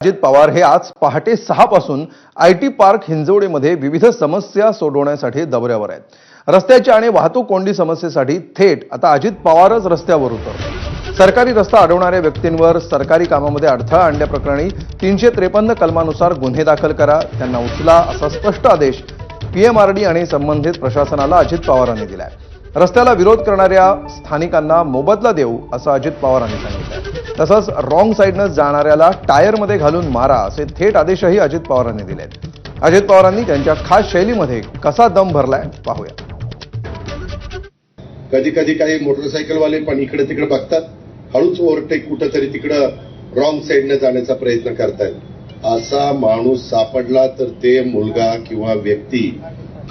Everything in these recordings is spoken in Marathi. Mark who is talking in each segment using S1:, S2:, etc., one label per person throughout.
S1: अजित पवार हे आज पहाटे सहा पासून आय टी पार्क हिंजवडीमध्ये विविध समस्या सोडवण्यासाठी दौऱ्यावर आहेत. रस्त्याची आणि वाहतूक कोंडी समस्येसाठी थेट आता अजित पवारच रस्त्यावर उतरले सरकारी रस्ता अडवणाऱ्या व्यक्तींवर सरकारी कामामध्ये अडथळा आणल्याप्रकरणी तीनशे त्रेपन्न कलमानुसार गुन्हे दाखल करा त्यांना उचला असा स्पष्ट आदेश पीएमआरडी आणि संबंधित प्रशासनाला अजित पवारांनी दिलाय. रस्त्याला विरोध करणाऱ्या स्थानिकांना मोबदला देऊ असं अजित पवारांनी सांगितलं. तसंच रॉंग साईडनं जाणाऱ्याला टायरमध्ये घालून मारा असे थेट आदेशही अजित पवारांनी दिलेत. अजित पवारांनी त्यांच्या खास शैलीमध्ये कसा दम भरलाय पाहूया.
S2: कधी कधी काही मोटरसायकलवाले पण इकडे तिकडे बघतात. हळूच ओव्हरटेक कुठंतरी तिकडं रॉंग साईडने जाण्याचा प्रयत्न करतायत. असा माणूस सापडला तर ते मुलगा किंवा व्यक्ती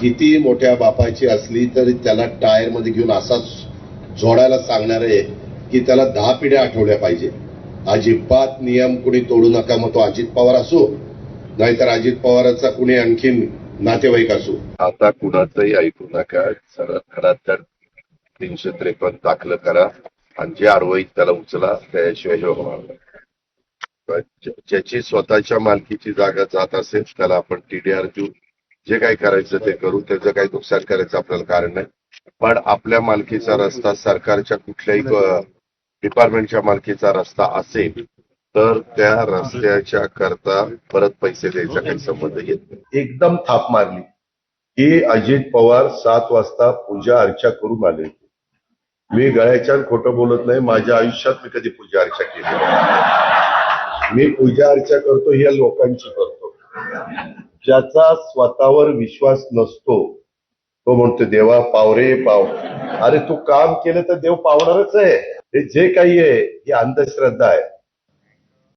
S2: किती मोठ्या बापाची असली तरी त्याला टायरमध्ये घेऊन असाच जोडायला सांगणार आहे की त्याला दहा पिढ्या आठवल्या पाहिजे. अजिबात नियम कुणी तोडू नका मग तो अजित पवार असो नाहीतर अजित पवाराचा कुणी आणखीन नातेवाईक असो.
S3: आता कुणाचंही ऐकू नका. सरळ खरा तर तीनशे त्रेपन्न दाखल करा आणि जे आरवाईत त्याला उचला त्याशिवाय ज्याची स्वतःच्या मालकीची जागा जात असेल त्याला आपण टीडीआर देऊ. जे काही करायचं ते करू त्याचं काही नुकसान करायचं आपल्याला कारण नाही. पण आपल्या मालकीचा रस्ता सरकारच्या कुठल्याही डिपार्टमेंटच्या मालकीचा रस्ता असेल तर त्या रस्त्याच्या करता परत पैसे द्यायचा काही संबंध येत नाही.
S2: एकदम थाप मारली. की अजित पवार सात वाजता पूजा अर्चा करून आले मी गळ्याच्या खोटं बोलत नाही माझ्या आयुष्यात मी कधी पूजा अर्चा केली मी पूजा अर्चा करतो ही या लोकांची करतो. ज्याचा स्वतःवर विश्वास नसतो तो म्हणतो देवा पाव रे पाव. अरे तू काम केलं तर देव पावणारच आहे. हे जे काही आहे ही अंधश्रद्धा आहे.